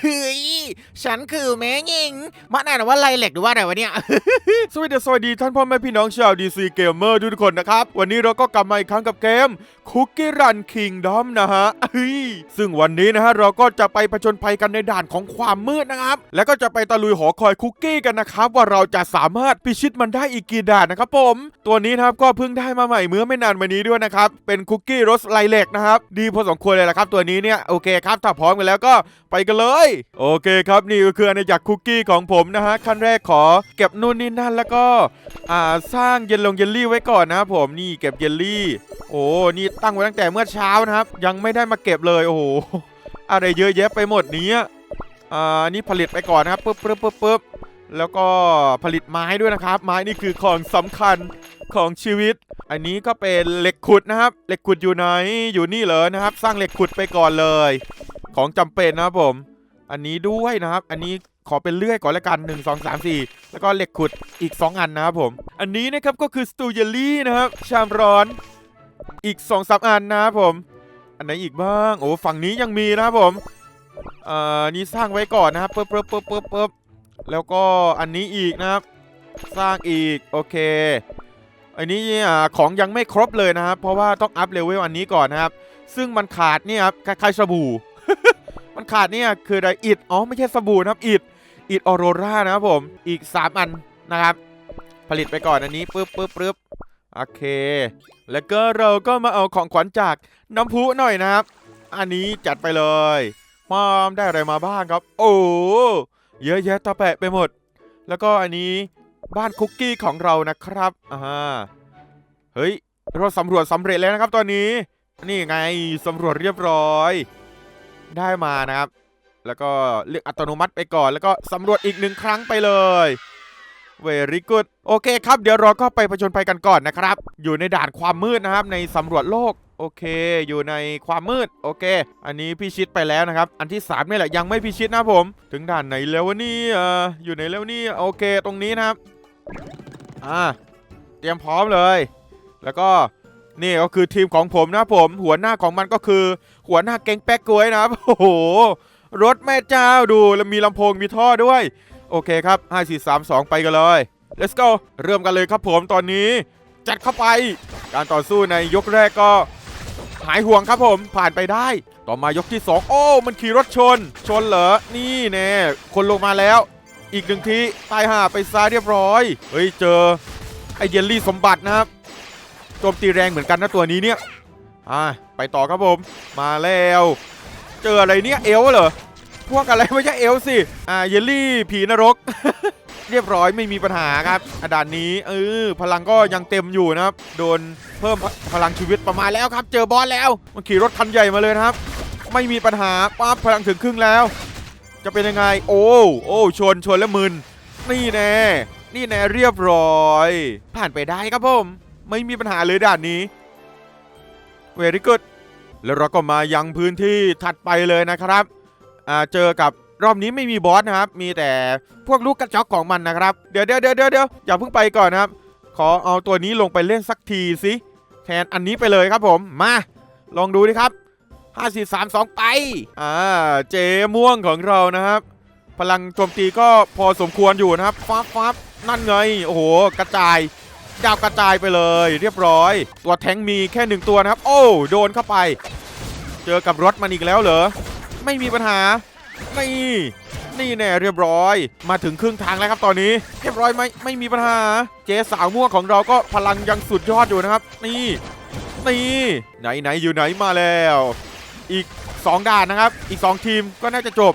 เฮ้ยฉันคือแม่หญิงมาอ่านว่าไรเหล็กหรือว่าอะไรวะเนี่ยสวัสดีสวัสดีท่านพ่อแม่พี่น้องชาวดีซีเกมเมอร์ทุกคนนะครับ วันนี้เราก็กลับมาอีกครั้งกับเกมคุกกี้รันคิงดอมนะฮะเฮ้ยซึ่งวันนี้นะฮะเราก็จะไปผจญภัยกันในด่านของความมืดนะครับ แล้วก็จะไปตะลุยหอคอยคุกกี้กันนะครับ ว่าเราจะสามารถพิชิตมันได้อีกกี่ด่านนะครับผม ตัวนี้นะครับก็เพิ่งได้มาใหม่เมื่อไม่นานมานี้ด้วยนะครับเป็นคุกกี้รสไลเล็กนะครับดีพอสมควรเลยละครับ ตัวนี้เนี่ยโอเคครับถ้าพร้อมกันแล้วก็ไปกันเลยโอเคครับนี่ก็คืออาณาจักรคุกกี้ของผมนะฮะขั้นแรกขอเก็บนู่นนี่นั่นแล้วก็อ่าสร้างเยลลงเยลลี่ไว้ก่อนนะครับผมนี่เก็บเยลลี่ โอ้นี่ตั้งไว้ตั้งแต่เมื่อเช้านะครับ ยังไม่ได้มาเก็บเลยโอ้โหอะไรเยอะแยะไปหมดเนี้ยอ่านี่ผลิตไปก่อนนะครับปึ๊บปึ๊บปึ๊บปึ๊บแล้วก็ผลิตไม้ด้วยนะครับ ไม้นี่คือของสำคัญของชีวิต อันนี้ก็เป็นเหล็กขุดนะครับ เหล็กขุดอยู่ไหนอยู่นี่เหรอนะครับ สร้างเหล็กขุดไปก่อนเลย ของจำเป็นนะครับผม อันนี้ด้วยนะครับ อันนี้ขอเป็นเลื่อยก่อนละกัน 1 2 3 4 แล้วก็เหล็กขุดอีก 2 อันนะครับผม อันนี้นะครับก็คือสตูเยลลี่นะครับ ชามร้อนอีก2อสอันนะครับผม อันไหนอีกบ้าง โอ้ฝั่งนี้ยังมีนะครับผมอ่านี่สร้างไว้ก่อนนะครับปึ๊บปึ๊บปึ๊บปึ๊บปึ๊บแล้วก็อันนี้อีกนะครับ สร้างอีกโอเค อันนี้อ่าของยังไม่ครบเลยนะครับ เพราะว่าต้องอัพเลเวลอันนี้ก่อนนะครับ ซึ่งมันขาดเนี่ยครับคล้ายๆสบู่ ขาดเนี่ยคืออะไรอิดอ๋อไม่ใช่สบู่นะครับอิดอิดออโรรานะครับผมอีก 3 อันนะครับ ผลิตไปก่อนอันนี้ปึ๊บปึ๊บปึ๊บโอเค แล้วก็เราก็มาเอาของขวัญจากน้ำพุหน่อยนะครับ อันนี้จัดไปเลยมามได้อะไรมาบ้างครับ โอ้เยอะแยะตะแปะไปหมด แล้วก็อันนี้บ้านคุกกี้ของเรานะครับอ่าเฮ้ยเราสำรวจสำเร็จแล้วนะครับตอนนี้ นี่ไงสำรวจเรียบร้อย ได้มานะครับ แล้วก็เลือกอัตโนมัติไปก่อน แล้วก็สำรวจอีกหนึ่งครั้งไปเลยเวริกุดโอเคครับ เดี๋ยวเราก็ไปผจญภัยกันก่อนนะครับ อยู่ในด่านความมืดนะครับ ในสำรวจโลก โอเค อยู่ในความมืด โอเค อันนี้พิชิตไปแล้วนะครับ อันที่3นี่แหละยังไม่พิชิตนะผม ถึงด่านไหนแล้ววะนี่ยเอ่ออยู่ไหนแล้วนี่ โอเค ตรงนี้นะครับ อ่า เตรียมพร้อมเลย แล้วก็นี่ก็คือทีมของผมนะผม หัวหน้าของมันก็คือ หัวหน้าเก่งแป๊กกล้วยนะครับโอ้โหรถแม่เจ้าดูแล้วมีลำโพงมีท่อด้วย โอเคครับ5 4 3 2 ไปกันเลย let's go เริ่มกันเลยครับผมตอนนี้ จัดเข้าไป การต่อสู้ในยกแรกก็หายห่วงครับผมผ่านไปได้ ต่อมายกที่ 2 โอ้ มันขี่รถชน ชนเหรอ นี่แน่คนลงมาแล้ว อีกหนึ่งทีตายห่าไปซ้ายเรียบร้อย เฮ้ย เจอ ไอเยลลี่สมบัตินะครับโจมตีแรงเหมือนกันนะตัวนี้เนี่ย อ่าไปต่อครับผม มาแล้ว เจออะไรเนี่ยเอลเหรอ พวกอะไรไม่ใช่เอลสิ อ่าเยลลี่ผีนรก เรียบร้อยไม่มีปัญหาครับอะด่านนี้เออพลังก็ยังเต็มอยู่นะครับ โดนเพิ่มพพลังชีวิตประมาณแล้วครับ เจอบอสแล้ว มันขี่รถคันใหญ่มาเลยนะครับ ไม่มีปัญหาปั๊บพลังถึงครึ่งแล้ว จะเป็นยังไง โอ้โอ้ชนชนแล้วมึนนี่แน่นี่แน่เรียบร้อย ผ่านไปได้ครับผม ไม่มีปัญหาเลยด่านนี้ very good แล้วเราก็มายังพื้นที่ถัดไปเลยนะครับอ่าเจอกับรอบนี้ไม่มีบอสนะครับ มีแต่พวกลูกกระจอกของมันนะครับเดี๋ยวเดี๋ยวเดี๋ยวเดี๋ยวเดี๋ยวอย่าเพิ่งไปก่อนนะครับ ขอเอาตัวนี้ลงไปเล่นสักทีสิแทนอันนี้ไปเลยครับผม มา ลองดูดิครับ 5 4 3 2 ไป อ่า เจม่วงของเรานะครับ พลังโจมตีก็พอสมควรอยู่นะครับฟ้าฟ้าบนั่นไง โอ้โห กระจาย ดาวกระจายไปเลย เรียบร้อย ตัวแทงมีแค่หนึ่งตัวนะครับ โอ้โดนเข้าไป เจอกับรถมันอีกแล้วเหรอ ไม่มีปัญหา นี่นี่แน่เรียบร้อย มาถึงครึ่งทางแล้วครับตอนนี้ เรียบร้อยไหมไม่มีปัญหา เจ๊สาวม่วงของเราก็พลังยังสุดยอดอยู่นะครับ นี่นี่ไหนไหนอยู่ไหนมาแล้ว อีก 2 ด่านนะครับ อีก 2 ทีมก็น่าจะจบ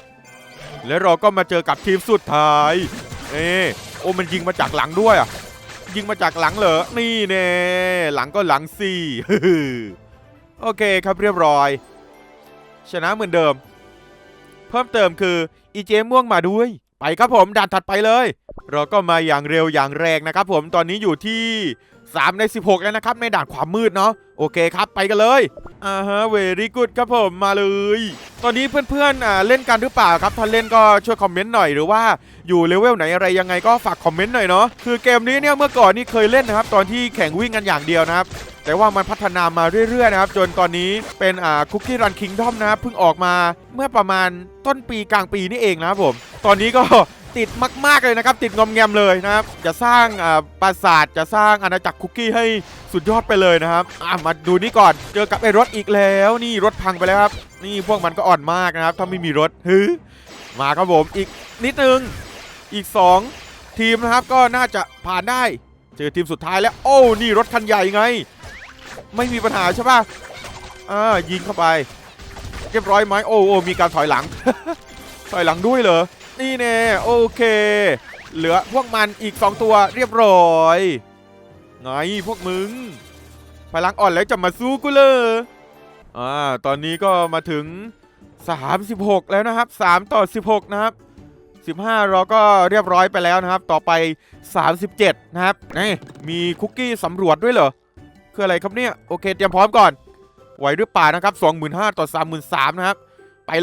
แล้วเราก็มาเจอกับทีมสุดท้ายเอ๊ะโอ้มันยิงมาจากหลังด้วยอะ ยิงมาจากหลังเหรอ นี่เน่หลังก็หลังสี่โอเคครับเรียบร้อย ชนะเหมือนเดิม เพิ่มเติมคืออีเจม่วงมาด้วย ไปครับผมด่านถัดไปเลย เราก็มาอย่างเร็วอย่างแรงนะครับผมตอนนี้อยู่ที่ 3 ใน 16 แล้วนะครับ ในด่านความมืดเนาะโอเคครับไปกันเลยอ่าฮะเวรี่กูดครับผมมาเลย ตอนนี้เพื่อนๆอ่าเล่นกันหรือเปล่าครับถ้าเล่นก็ช่วยคอมเมนต์หน่อยหรือว่าอยู่เลเวลไหนอะไรยังไงก็ฝากคอมเมนต์หน่อยเนาะคือเกมนี้เนี่ยเมื่อก่อนนี่เคยเล่นนะครับ ตอนที่แข่งวิ่งกันอย่างเดียวนะครับ แต่ว่ามันพัฒนามาเรื่อยๆนะครับ จนตอนนี้เป็นอ่าคุกกี้รันคิงดอมนะครับเพิ่งออกมาเมื่อประมาณต้นปีกลางปีนี่เองนะครับผม ตอนนี้ก็ ติดมาก ๆ เลยนะครับ ติดงอมแงมเลยนะครับ จะสร้างอ่าปราสาทจะสร้างอาณาจักรคุกกี้ให้สุดยอดไปเลยนะครับมาดูนี่ก่อนเจอกับไอ้รถอีกแล้วนี่รถพังไปแล้วครับ นี่พวกมันก็อ่อนมากนะครับ ถ้าไม่มีรถฮึมาครับผมอีกนิดนึงอีก 2 ทีมนะครับก็น่าจะผ่านได้ เจอทีมสุดท้ายแล้ว โอ้นี่รถคันใหญ่ไง ไม่มีปัญหาใช่ป่ะอ่ายิงเข้าไปเรียบร้อยไหมโอ้โอ้มีการถอยหลัง ถอยหลังด้วยเหรอ นี่แน่โอเค เหลือพวกมันอีก 2 ตัวเรียบร้อยไงพวกมึง พลังอ่อนแล้วจะมาสู้กูเลยอ่าตอนนี้ก็มาถึง 36 แล้วนะครับ 3 ต่อ 16 นะครับ 15 เราก็เรียบร้อยไปแล้วนะครับ ต่อไป 37 นะครับนี่มีคุกกี้สำรวจด้วยเหรอ คืออะไรครับเนี่ย โอเค เตรียมพร้อมก่อน ไหวหรือเปล่านะครับ 25,000 ต่อ 33,000 นะครับ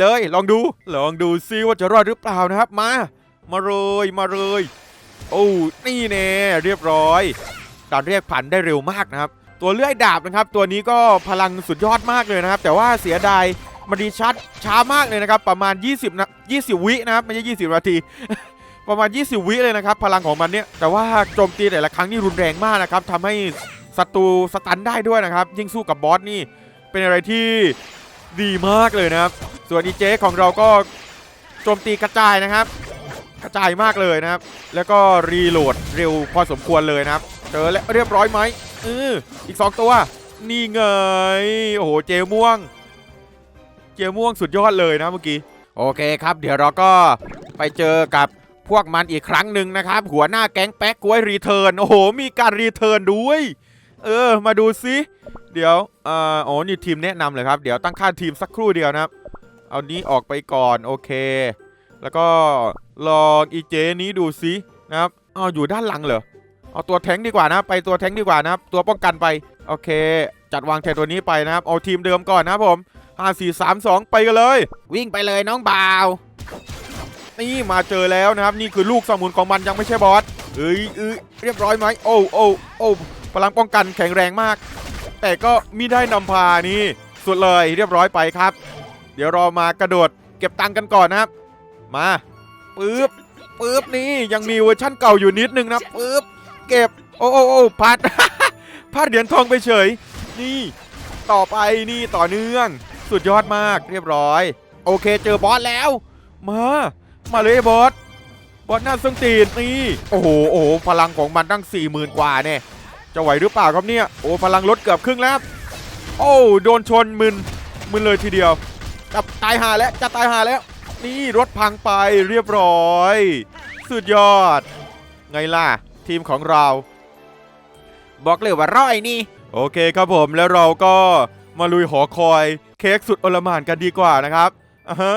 เลย ลองดู ลองดูซิว่าจะรอดหรือเปล่านะครับ มา มาเลยมาเลย โอ้นี่แน่เรียบร้อยการเรียกผันได้เร็วมากนะครับ ตัวเลื่อยดาบนะครับ ตัวนี้ก็พลังสุดยอดมากเลยนะครับ แต่ว่าเสียดายมันดีชัดช้ามากเลยนะครับ ประมาณ 20นะ20 วินะครับไม่ใช่ 20 นาที ประมาณ 20 วิเลยนะครับ พลังของมันเนี่ย แต่ว่าโจมตีแต่ละครั้งนี่รุนแรงมากนะครับทำให้ศัตรูสตันได้ด้วยนะครับ ยิ่งสู้กับบอสนี่ เป็นอะไรที่ ดีมากเลยนะครับ ส่วนอีเจของเราก็โจมตีกระจายนะครับ กระจายมากเลยนะครับ แล้วก็รีโหลดเร็วพอสมควรเลยนะครับ เจอแล้วเรียบร้อยไหมเอออีก 2 ตัว นี่ไง โอ้โห เจม่วง เจม่วงสุดยอดเลยนะเมื่อกี้ โอเคครับ เดี๋ยวเราก็ไปเจอกับพวกมันอีกครั้งหนึ่งนะครับ หัวหน้าแก๊งแป๊กกล้วยรีเทิร์น โอ้โห มีการรีเทิร์นด้วย เออ มาดูซิเดี๋ยวอ่าอ๋อนี่ทีมแนะนำเลยครับ เดี๋ยวตั้งค่าทีมสักครู่เดียวนะครับ เอานี้ออกไปก่อนโอเค แล้วก็ลองอีเจนี้ดูซินะครับอ้าอยู่ด้านหลังเหรอเอาตัวแทงดีกว่านะ ไปตัวแทงดีกว่านะครับ ตัวป้องกันไป โอเค จัดวางแทนตัวนี้ไปนะครับ เอาทีมเดิมก่อนนะครับผม5 4 3 2ไปกันเลย วิ่งไปเลยน้องบ่าว นี่มาเจอแล้วนะครับ นี่คือลูกสมุนของมันยังไม่ใช่บอสเอ้ยเอ้ยเรียบร้อยไหมโอ้โอ้โอ้ พลังป้องกันแข็งแรงมาก แต่ก็มิได้นำพานี่สุดเลยเรียบร้อยไปครับ เดี๋ยวรอมากระโดดเก็บตังค์กันก่อนนะครับ มาปึ๊บปึ๊บนี่ยังมีเวอร์ชั่นเก่าอยู่นิดนึงนะปึ๊บเก็บโอ้โอ้โอ้พัดพัดเหรียญทองไปเฉย นี่ ต่อไปนี่ต่อเนื่อง สุดยอดมากเรียบร้อย โอเคเจอบอสแล้ว มา มาเลยบอสบอสหน้าส้งตีนนี่โอ้โหโอ้โหพลังของมันตั้ง4 0,000กว่าเนี่ย จะไหวหรือเปล่าครับเนี่ย โอ้พลังลดเกือบครึ่งแล้ว โอ้โดนชนมึนมึนเลยทีเดียวจับตายหาแล้วจะตายหาแล้ว นี่รถพังไปเรียบร้อย สุดยอด ไงล่ะ ทีมของเรา บอกเลยว่าร้อยนี่ โอเคครับผมแล้วเราก็มาลุยหอคอย เค้กสุดอลมานกันดีกว่านะครับอ่าฮะ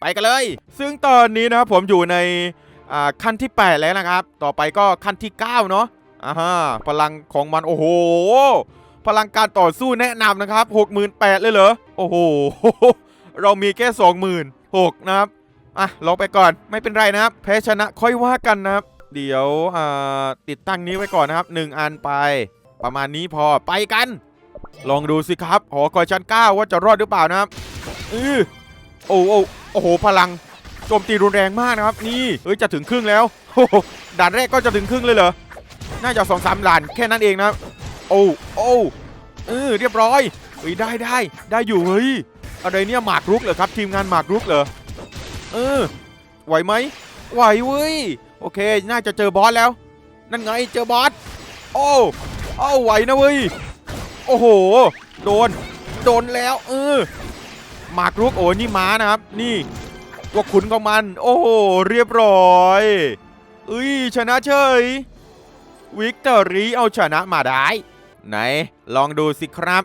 ไปกันเลย ซึ่งตอนนี้นะครับผมอยู่ในขั้นที่ 8 แล้วนะครับ ต่อไปก็ขั้นที่ 9 เนาะ อ่าฮะพลังของมันโอ้โห พลังการต่อสู้แนะนำนะครับ 68,000เลยเหรอ โอ้โห เรามีแค่ 26,000นะครับ อะลองไปก่อนไม่เป็นไรนะครับ แพ้ชนะค่อยว่ากันนะครับ เดี๋ยวอ่าติดตั้งนี้ไว้ก่อนนะครับ 1 อันไป ประมาณนี้พอไปกัน ลองดูสิครับ หอคอยชั้น9ว่าจะรอดหรือเปล่านะครับอือโอ้โอ้โอ้โห พลังโจมตีรุนแรงมากนะครับ นี่เอ้ยจะถึงครึ่งแล้วโอ้ด่านแรกก็จะถึงครึ่งเลยเหรอ น่าจะสองสามด่านแค่นั้นเองนะ โอ้โอ้เออเรียบร้อยเฮ้ยได้ได้ได้อยู่เฮ้ยอะไรเนี่ยหมากรุกเหรอครับ ทีมงานหมากรุกเหรอเออไหวไหมไหวเว้ยโอเค น่าจะเจอบอสแล้ว นั่นไงเจอบอสโอ้โอ้ไหวนะเว้ยโอ้โห โดน โดนแล้ว เออหมากรุกโอ้นี่ม้านะครับ นี่ตัวขุนของมัน โอ้โหเรียบร้อยเอ้ยชนะเฉย วิกตอรีเอาชนะมาได้ ไหน ลองดูสิครับ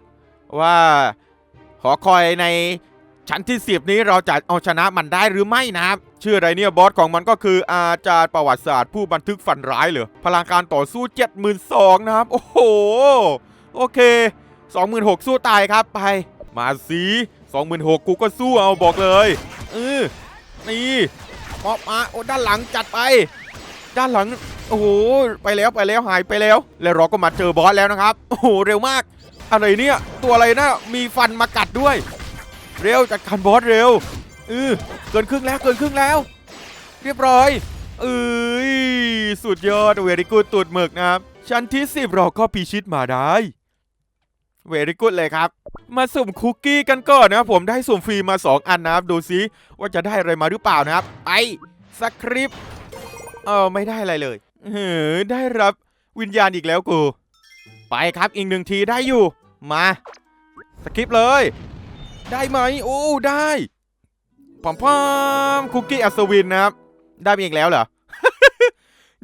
ว่าหอคอยในชั้นที่สิบนี้เราจะเอาชนะมันได้หรือไม่นะครับ ชื่ออะไรเนี่ยบอสของมันก็คืออาจารย์ประวัติศาสตร์ผู้บันทึกฝันร้ายเหรอพลังการต่อสู้ 72,000นะครับ โอ้โห โอเค 26,000 สู้ตายครับไป มาสิ26,000 กูก็สู้เอาบอกเลยเออนี่มอบมาโอ้ด้านหลังจัดไป ด้านหลัง โอ้โหไปแล้วไปแล้วหายไปแล้ว แล้วเราก็มาเจอบอสแล้วนะครับ โอ้โหเร็วมากอะไรเนี่ยตัวอะไรนะมีฟันมากัดด้วย เร็วจัดการบอสเร็วเออเกินครึ่งแล้วเกินครึ่งแล้ว เรียบร้อยเอ้ยสุดยอดเวริกูดตูดหมึกนะครับชั้นที่10เราก็พิชิตมาได้เวริกูดเลยครับ มาสุ่มคุกกี้กันก่อนนะครับผมได้สุ่มฟรีมา 2 อันนะครับ ดูซิว่าจะได้อะไรมาหรือเปล่านะครับ ไปสคริปต์เออไม่ได้อะไรเลย เออได้รับวิญญาณอีกแล้วกู ไปครับอีกหนึ่งทีได้อยู่ มาสคริปเลย ได้ไหมโอ้ได้พอมพอมคุกกี้อัศวินนะครับ ได้มาอีกแล้วเหรอ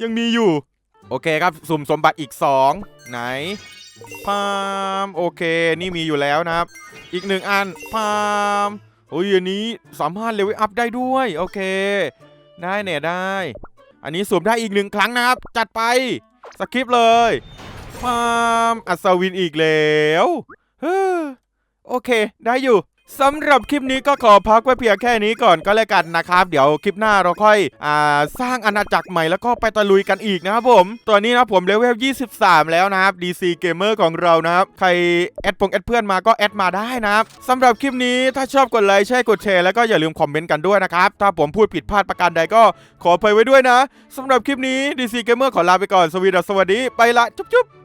ยังมีอยู่ โอเคครับ สุ่มสมบัติอีก 2 ไหนพามโอเค นี่มีอยู่แล้วนะครับ อีกหนึ่งอันพามโอ้ยอันนี้สามารถเลเวลอัพได้ด้วย โอเค ได้เนี่ยได้ อันนี้สวมได้อีกหนึ่งครั้งนะครับ จัดไปสคริปต์เลยพามอัศวินอีกแล้วโอเค ได้อยู่ สำหรับคลิปนี้ก็ขอพักไว้เพียงแค่นี้ก่อนก็แล้วกันนะครับ เดี๋ยวคลิปหน้าเราค่อยอ่าสร้างอาณาจักรใหม่แล้วก็ไปตะลุยกันอีกนะครับผมตัวนี้นะผมเลเวล 23 แล้วนะครับ DC Gamer ของเรานะครับ ใครแอดพงแอดเพื่อนมาก็แอดมาได้นะครับสำหรับคลิปนี้ถ้าชอบกดไลค์ใช่กดแชร์แล้วก็อย่าลืมคอมเมนต์กันด้วยนะครับ ถ้าผมพูดผิดพลาดประการใดก็ขออภัยไว้ด้วยนะสำหรับคลิปนี้ DC Gamer ขอลาไปก่อนสวีดัสสวัสดีไปละจุ๊บ